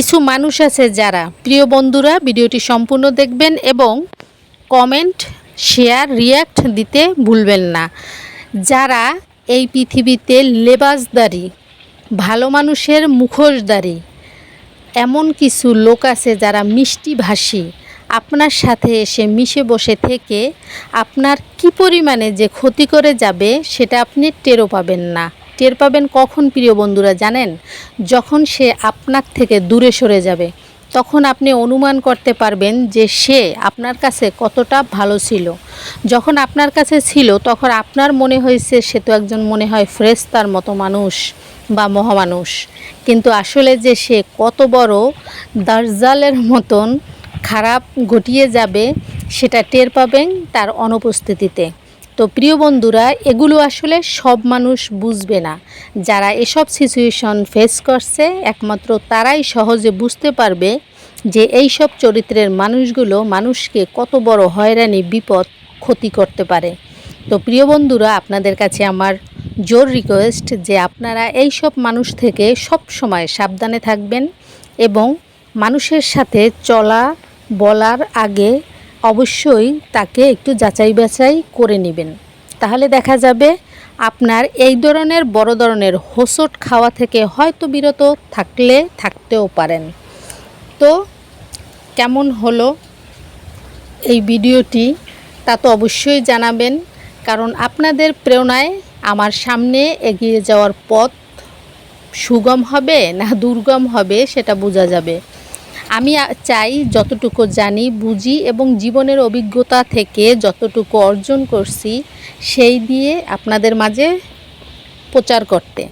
কিছু মানুষ আছে যারা। প্রিয় বন্ধুরা, ভিডিওটি সম্পূর্ণ দেখবেন এবং কমেন্ট, শেয়ার রিয়্যাক্ট দিতে ভুলবেন না। যারা এই পৃথিবীতে লেবাসদারি, ভালো মানুষের মুখোশদারি এমন কিছু লোক আছে যারা মিষ্টি ভাষী আপনার সাথে এসে মিশে বসে থেকে আপনার কি পরিমাণে যে ক্ষতি করে যাবে সেটা আপনি টেরও পাবেন না। টের পাবেন কখন প্রিয় বন্ধুরা জানেন? যখন সে আপনার থেকে দূরে সরে যাবে, তখন আপনি অনুমান করতে পারবেন যে সে আপনার কাছে কতটা ভালো ছিল। যখন আপনার কাছে ছিল, তখন আপনার মনে হয়েছে সে তো একজন মনে হয় ফ্রেস্তার মতো মানুষ বা মহামানুষ। কিন্তু আসলে যে সে কত বড় দার্জালের মতন খারাপ ঘটিয়ে যাবে, সেটা টের পাবেন তার অনুপস্থিতিতে। তো প্রিয় বন্ধুরা, এগুলো আসলে সব মানুষ বুঝবে না। যারা এসব সিচুয়েশন ফেস করছে, একমাত্র তারাই সহজে বুঝতে পারবে যে এই সব চরিত্রের মানুষগুলো মানুষকে কত বড় হয়রানি, বিপদ, ক্ষতি করতে পারে। তো প্রিয় বন্ধুরা, আপনাদের কাছে আমার জোর রিকোয়েস্ট যে আপনারা এই সব মানুষ থেকে সব সময় সাবধানে থাকবেন এবং মানুষের সাথে চলা, বলার আগে অবশ্যই তাকে একটু যাচাই বাছাই করে নেবেন। তাহলে দেখা যাবে আপনার এই ধরনের বড় ধরনের হোসট খাওয়া থেকে হয়তো বিরত থাকলে, থাকতেও পারেন। তো কেমন হলো এই ভিডিওটি তা তো অবশ্যই জানাবেন, কারণ আপনাদের প্রেরণায় আমার সামনে এগিয়ে যাওয়ার পথ সুগম হবে না দুর্গম হবে সেটা বোঝা যাবে। আমি চাই যতটুকু জানি, বুঝি এবং জীবনের অভিজ্ঞতা থেকে যতটুকু অর্জন করছি, সেই দিয়ে আপনাদের মাঝে প্রচার করতে।